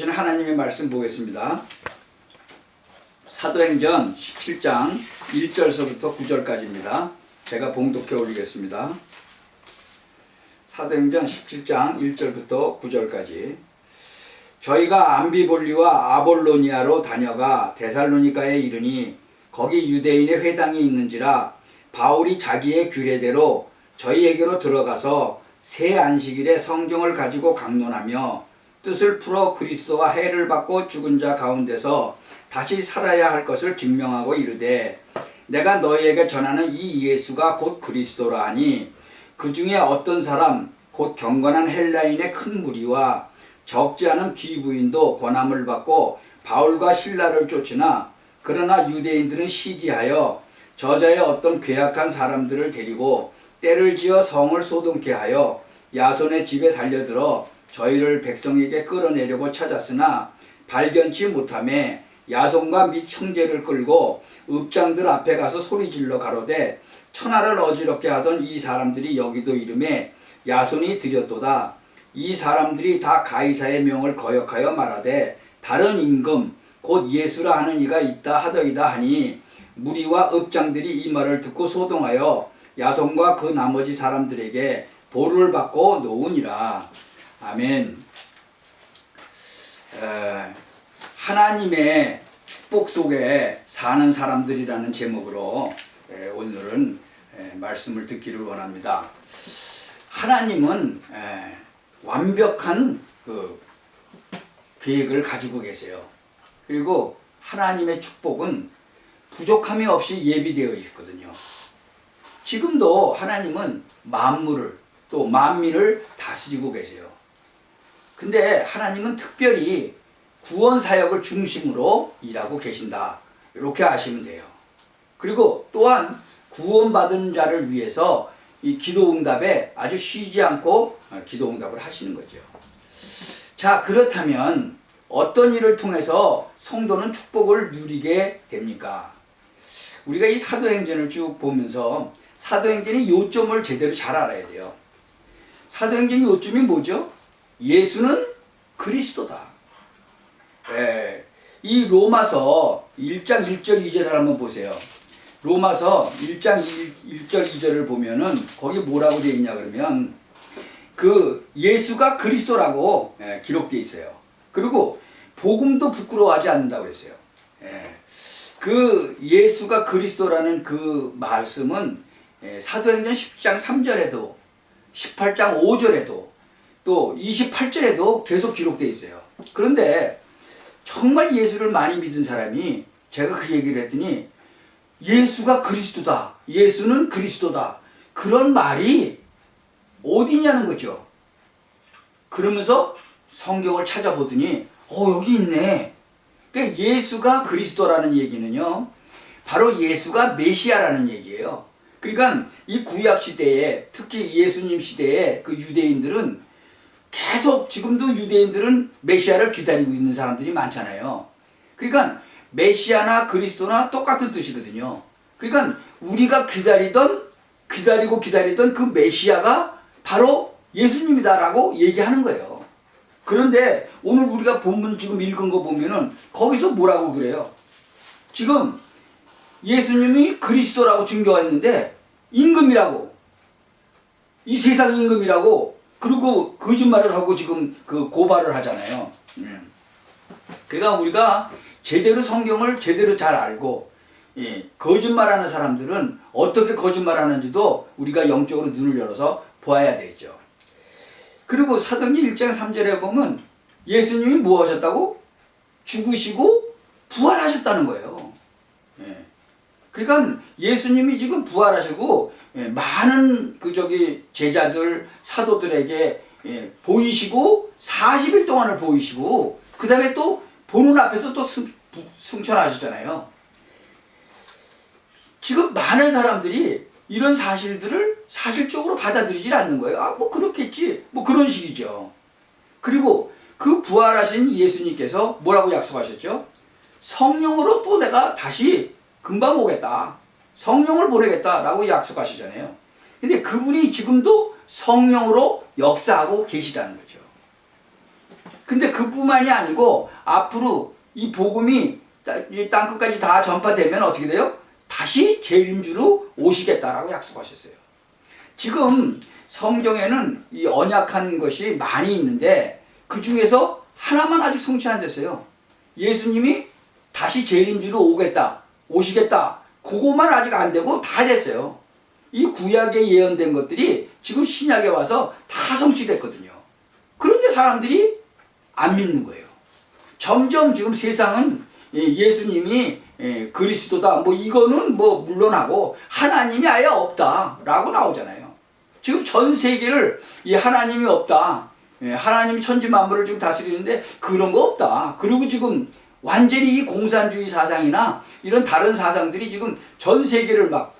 주신 하나님의 말씀 보겠습니다. 사도행전 17장 1절서부터 9절까지입니다. 제가 봉독해 올리겠습니다. 사도행전 17장 1절부터 9절까지 저희가 암비볼리와 아볼로니아로 다녀가 데살로니가에 이르니 거기 유대인의 회당이 있는지라 바울이 자기의 규례대로 저희에게로 들어가서 새 안식일에 성경을 가지고 강론하며 뜻을 풀어 그리스도와 해를 받고 죽은 자 가운데서 다시 살아야 할 것을 증명하고 이르되 내가 너희에게 전하는 이 예수가 곧 그리스도라 하니 그 중에 어떤 사람 곧 경건한 헬라인의 큰 무리와 적지 않은 비부인도 권함을 받고 바울과 신라를 쫓으나 그러나 유대인들은 시기하여 저자의 어떤 괴악한 사람들을 데리고 때를 지어 성을 소동케 하여 야손의 집에 달려들어 저희를 백성에게 끌어내려고 찾았으나 발견치 못함에 야손과 및 형제를 끌고 읍장들 앞에 가서 소리질러 가로되 천하를 어지럽게 하던 이 사람들이 여기도 이름에 야손이 들였도다. 이 사람들이 다 가이사의 명을 거역하여 말하되 다른 임금 곧 예수라 하는 이가 있다 하더이다 하니 무리와 읍장들이 이 말을 듣고 소동하여 야손과 그 나머지 사람들에게 보를 받고 놓으니라 아멘 에, 하나님의 축복 속에 사는 사람들이라는 제목으로 에, 오늘은 에, 말씀을 듣기를 원합니다. 하나님은 에, 완벽한 그 계획을 가지고 계세요. 그리고 하나님의 축복은 부족함이 없이 예비되어 있거든요. 지금도 하나님은 만물을 또 만민을 다스리고 계세요. 근데 하나님은 특별히 구원 사역을 중심으로 일하고 계신다. 이렇게 아시면 돼요. 그리고 또한 구원받은 자를 위해서 이 기도 응답에 아주 쉬지 않고 기도 응답을 하시는 거죠. 자, 그렇다면 어떤 일을 통해서 성도는 축복을 누리게 됩니까? 우리가 이 사도행전을 쭉 보면서 사도행전의 요점을 제대로 잘 알아야 돼요. 사도행전의 요점이 뭐죠? 예수는 그리스도다. 예, 이 로마서 1장 1절 2절을 한번 보세요. 로마서 1장 1, 절 2절을 보면은 거기 뭐라고 되어 있냐 그러면 그 예수가 그리스도라고 예, 기록되어 있어요. 그리고 복음도 부끄러워하지 않는다고 그랬어요. 예, 그 예수가 그리스도라는 그 말씀은 예, 사도행전 10장 3절에도 18장 5절에도 또 28절에도 계속 기록되어 있어요. 그런데 정말 예수를 많이 믿은 사람이 제가 그 얘기를 했더니 예수가 그리스도다. 예수는 그리스도다. 그런 말이 어디냐는 거죠. 그러면서 성경을 찾아보더니 어 여기 있네. 그러니까 예수가 그리스도라는 얘기는요. 바로 예수가 메시아라는 얘기예요. 그러니까 이 구약 시대에 특히 예수님 시대에 그 유대인들은 계속 지금도 유대인들은 메시아를 기다리고 있는 사람들이 많잖아요. 그러니까 메시아나 그리스도나 똑같은 뜻이거든요. 그러니까 우리가 기다리던 기다리고 기다리던 그 메시아가 바로 예수님이다라고 얘기하는 거예요. 그런데 오늘 우리가 본문 지금 읽은 거 보면은 거기서 뭐라고 그래요? 지금 예수님이 그리스도라고 증거했는데 임금이라고 이 세상 임금이라고 그리고 거짓말을 하고 지금 그 고발을 하잖아요. 음. 그러니까 우리가 제대로 성경을 제대로 잘 알고 예, 거짓말하는 사람들은 어떻게 거짓말하는지도 우리가 영적으로 눈을 열어서 보아야 되죠. 그리고 사도행전 1장 3절에 보면 예수님이 뭐 하셨다고? 죽으시고 부활하셨다는 거예요. 예. 그러니까 예수님이 지금 부활하시고 예, 많은 그 저기 제자들 사도들에게 예, 보이시고 40일 동안을 보이시고 그 다음에 또 보는 앞에서 또 승, 승천하셨잖아요. 지금 많은 사람들이 이런 사실들을 사실적으로 받아들이질 않는 거예요. 아, 뭐 그렇겠지. 뭐 그런 식이죠. 그리고 그 부활하신 예수님께서 뭐라고 약속하셨죠? 성령으로 또 내가 다시 금방 오겠다. 성령을 보내겠다라고 약속하시잖아요. 근데 그분이 지금도 성령으로 역사하고 계시다는 거죠. 근데 그뿐만이 아니고 앞으로 이 복음이 땅 끝까지 다 전파되면 어떻게 돼요? 다시 재림주로 오시겠다라고 약속하셨어요. 지금 성경에는 이 언약하는 것이 많이 있는데 그 중에서 하나만 아직 성취 안 됐어요. 예수님이 다시 재림주로 오겠다, 오시겠다. 그거만 아직 안 되고 다 됐어요. 이 구약에 예언된 것들이 지금 신약에 와서 다 성취됐거든요. 그런데 사람들이 안 믿는 거예요. 점점 지금 세상은 예, 예수님이 예, 그리스도다. 뭐 이거는 뭐 물론하고 하나님이 아예 없다라고 나오잖아요. 지금 전 세계를 이 하나님이 없다. 예, 하나님이 천지 만물을 지금 다스리는데 그런 거 없다. 그리고 지금 완전히 이 공산주의 사상이나 이런 다른 사상들이 지금 전 세계를 막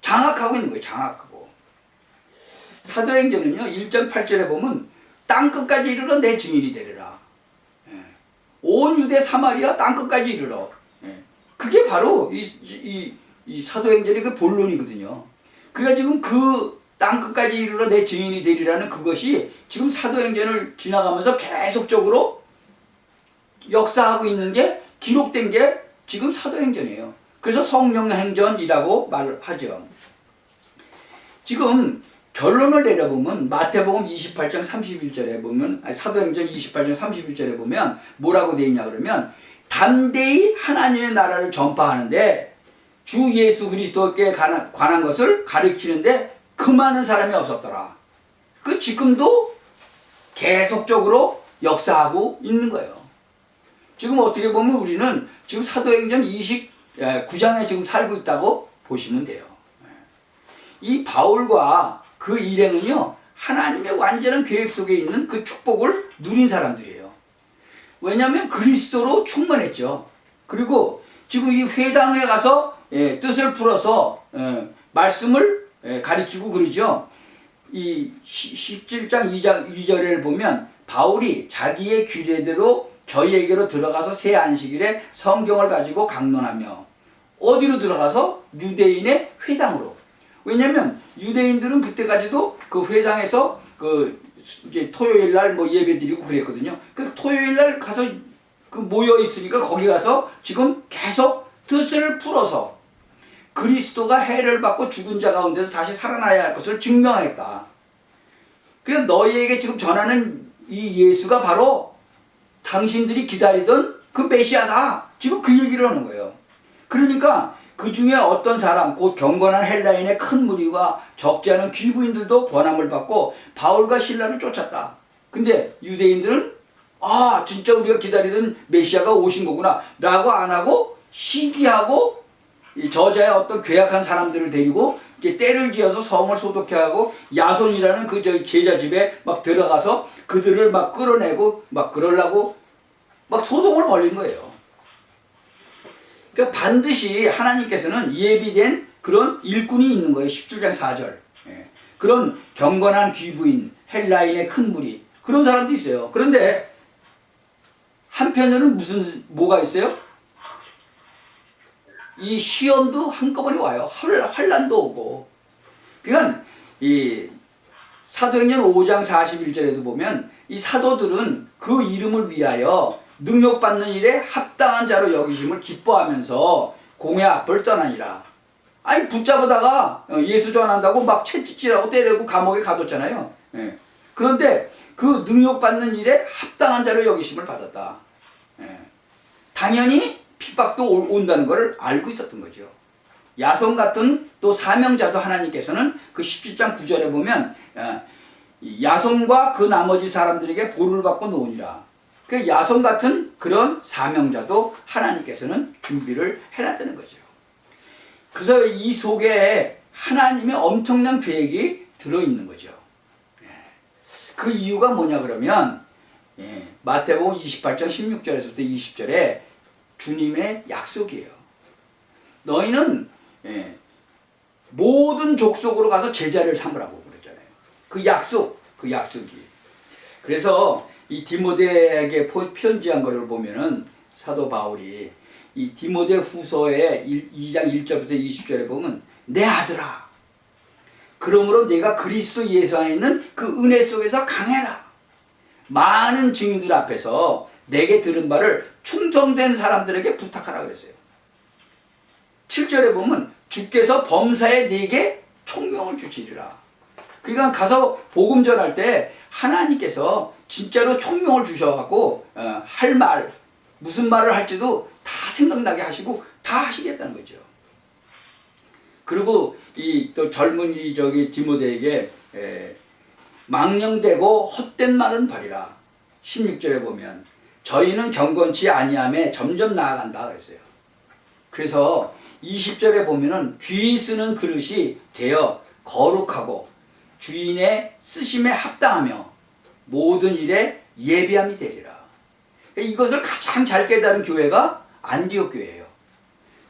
장악하고 있는 거예요. 장악하고. 사도행전은요. 1장 8절에 보면 땅 끝까지 이르러 내 증인이 되리라. 예. 온 유대 사마리아 땅 끝까지 이르러. 예. 그게 바로 이, 이, 이 사도행전의 그 본론이거든요. 그러니까 지금 그 땅 끝까지 이르러 내 증인이 되리라는 그것이 지금 사도행전을 지나가면서 계속적으로 역사하고 있는 게 기록된 게 지금 사도행전이에요. 그래서 성령행전이라고 말을 하죠. 지금 결론을 내려보면 마태복음 28장 31절에 보면 아니, 사도행전 28장 31절에 보면 뭐라고 되어 있냐 그러면 담대히 하나님의 나라를 전파하는데 주 예수 그리스도께 관한, 관한 것을 가르치는데 그 많은 사람이 없었더라. 그 지금도 계속적으로 역사하고 있는 거예요. 지금 어떻게 보면 우리는 지금 사도행전 29장에 지금 살고 있다고 보시면 돼요. 이 바울과 그 일행은요, 하나님의 완전한 계획 속에 있는 그 축복을 누린 사람들이에요. 왜냐하면 그리스도로 충만했죠. 그리고 지금 이 회당에 가서 예, 뜻을 풀어서 예, 말씀을 예, 가리키고 그러죠. 이 17장 2장 2절을 보면 바울이 자기의 규례대로 저희에게로 들어가서 새 안식일에 성경을 가지고 강론하며 어디로 들어가서 유대인의 회당으로 왜냐면 유대인들은 그때까지도 그 회당에서 그 이제 토요일 날 뭐 예배 드리고 그랬거든요. 그 토요일 날 가서 그 모여 있으니까 거기 가서 지금 계속 뜻을 풀어서 그리스도가 해를 받고 죽은 자 가운데서 다시 살아나야 할 것을 증명하겠다. 그래서 너희에게 지금 전하는 이 예수가 바로 당신들이 기다리던 그 메시아다. 지금 그 얘기를 하는 거예요. 그러니까 그 중에 어떤 사람, 곧 경건한 헬라인의 큰 무리와 적지 않은 귀부인들도 권함을 받고 바울과 신라를 쫓았다. 근데 유대인들은 아, 진짜 우리가 기다리던 메시아가 오신 거구나. 라고 안 하고 시기하고 이 저자의 어떤 괴악한 사람들을 데리고 때를 지어서 성을 소독해 하고 야손이라는 그 저 제자 집에 막 들어가서 그들을 막 끌어내고 막 그러려고 막 소동을 벌린 거예요. 그러니까 반드시 하나님께서는 예비된 그런 일꾼이 있는 거예요. 17장 4절. 예. 그런 경건한 귀부인, 헬라인의 큰 무리 그런 사람도 있어요. 그런데 한편으로는 무슨 뭐가 있어요? 이 시험도 한꺼번에 와요. 환란도 오고. 그러니까 이 사도행전 5장 41절에도 보면 이 사도들은 그 이름을 위하여 능력받는 일에 합당한 자로 여기심을 기뻐하면서 공의 앞을 떠나니라. 아니 붙잡아다가 예수 전한다고 막 채찍질하고 때리고 감옥에 가뒀잖아요. 예. 그런데 그 능력받는 일에 합당한 자로 여기심을 받았다. 예. 당연히 핍박도 온다는 것을 알고 있었던 거죠. 야손 같은 또 사명자도 하나님께서는 그 17장 9절에 보면 어, 야손과 그 나머지 사람들에게 보를 받고 놓으니라. 그 야손 같은 그런 사명자도 하나님께서는 준비를 해놨다는 거죠. 그래서 이 속에 하나님의 엄청난 계획이 들어있는 거죠. 예. 그 이유가 뭐냐 그러면 예, 마태복음 28장 16절에서부터 20절에 주님의 약속이에요. 너희는 예, 모든 족속으로 가서 제자를 삼으라고 그랬잖아요. 그 약속, 그 약속이. 그래서 이 디모데에게 편지한 것을 보면은 사도 바울이 이 디모데 후서의 2장 1절부터 20절에 보면 내 아들아 그러므로 내가 그리스도 예수 안에 있는 그 은혜 속에서 강해라 많은 증인들 앞에서 내게 들은 바를 충성된 사람들에게 부탁하라 그랬어요. 7절에 보면 주께서 범사에 네게 총명을 주시리라. 그러니까 가서 복음 전할 때 하나님께서 진짜로 총명을 주셔갖고 어, 할 말, 무슨 말을 할지도 다 생각나게 하시고 다 하시겠다는 거죠. 그리고 이 또 젊은 이 저기 디모데에게 에, 망령되고 헛된 말은 버리라. 16절에 보면 저희는 경건치 아니함에 점점 나아간다 그랬어요. 그래서 20절에 보면은 귀 쓰는 그릇이 되어 거룩하고 주인의 쓰심에 합당하며 모든 일에 예비함이 되리라. 이것을 가장 잘 깨달은 교회가 안디옥 교회예요.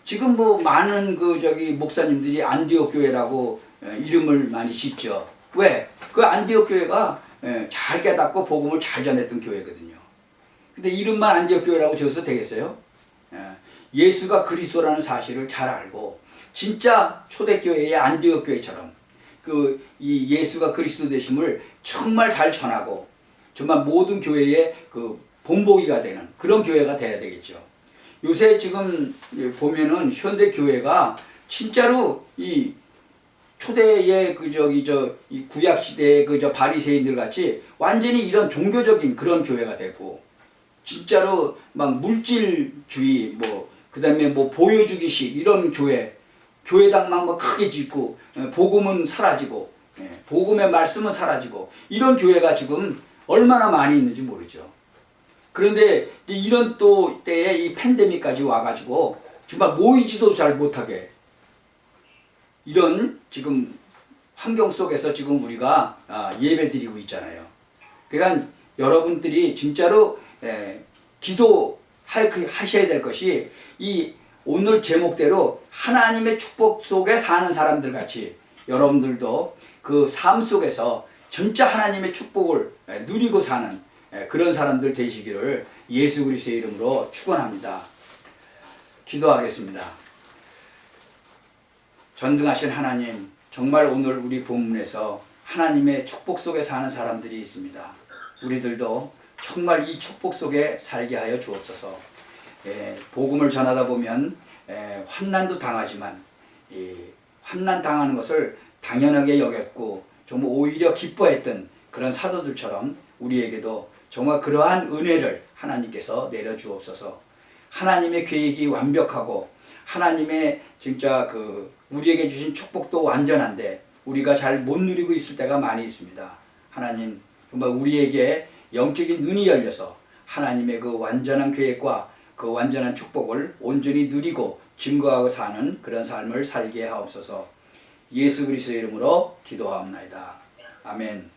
지금 뭐 많은 그 저기 목사님들이 안디옥 교회라고 에, 이름을 많이 짓죠. 왜? 그 안디옥 교회가 에, 잘 깨닫고 복음을 잘 전했던 교회거든요. 근데 이름만 안디옥 교회라고 지어서 되겠어요? 예. 예수가 그리스도라는 사실을 잘 알고 진짜 초대교회의 안디옥 교회처럼 그 이 예수가 그리스도 되심을 정말 잘 전하고 정말 모든 교회의 그 본보기가 되는 그런 교회가 돼야 되겠죠. 요새 지금 보면은 현대 교회가 진짜로 이 초대의 그 저기 저이 구약 시대의 그 저 바리새인들 같이 완전히 이런 종교적인 그런 교회가 되고 진짜로 막 물질주의 뭐 그다음에 뭐 보여주기식 이런 교회 교회당만 뭐 크게 짓고 예, 복음은 사라지고 예, 복음의 말씀은 사라지고 이런 교회가 지금 얼마나 많이 있는지 모르죠. 그런데 이런 또 때에 이 팬데믹까지 와가지고 정말 모이지도 잘 못하게 이런 지금 환경 속에서 지금 우리가 아, 예배 드리고 있잖아요. 그러니까 여러분들이 진짜로 에, 기도할 그 하셔야 될 것이 이 오늘 제목대로 하나님의 축복 속에 사는 사람들 같이 여러분들도 그 삶 속에서 진짜 하나님의 축복을 에, 누리고 사는 에, 그런 사람들 되시기를 예수 그리스도의 이름으로 축원합니다. 기도하겠습니다. 전등하신 하나님, 정말 오늘 우리 본문에서 하나님의 축복 속에 사는 사람들이 있습니다. 우리들도 정말 이 축복 속에 살게 하여 주옵소서. 예, 복음을 전하다 보면 예, 환난도 당하지만 이 환난 당하는 것을 당연하게 여겼고 정말 오히려 기뻐했던 그런 사도들처럼 우리에게도 정말 그러한 은혜를 하나님께서 내려 주옵소서. 하나님의 계획이 완벽하고 하나님의 진짜 그 우리에게 주신 축복도 완전한데 우리가 잘 못 누리고 있을 때가 많이 있습니다. 하나님 정말 우리에게 영적인 눈이 열려서 하나님의 그 완전한 계획과 그 완전한 축복을 온전히 누리고 증거하고 사는 그런 삶을 살게 하옵소서. 예수 그리스도의 이름으로 기도하옵나이다. 아멘.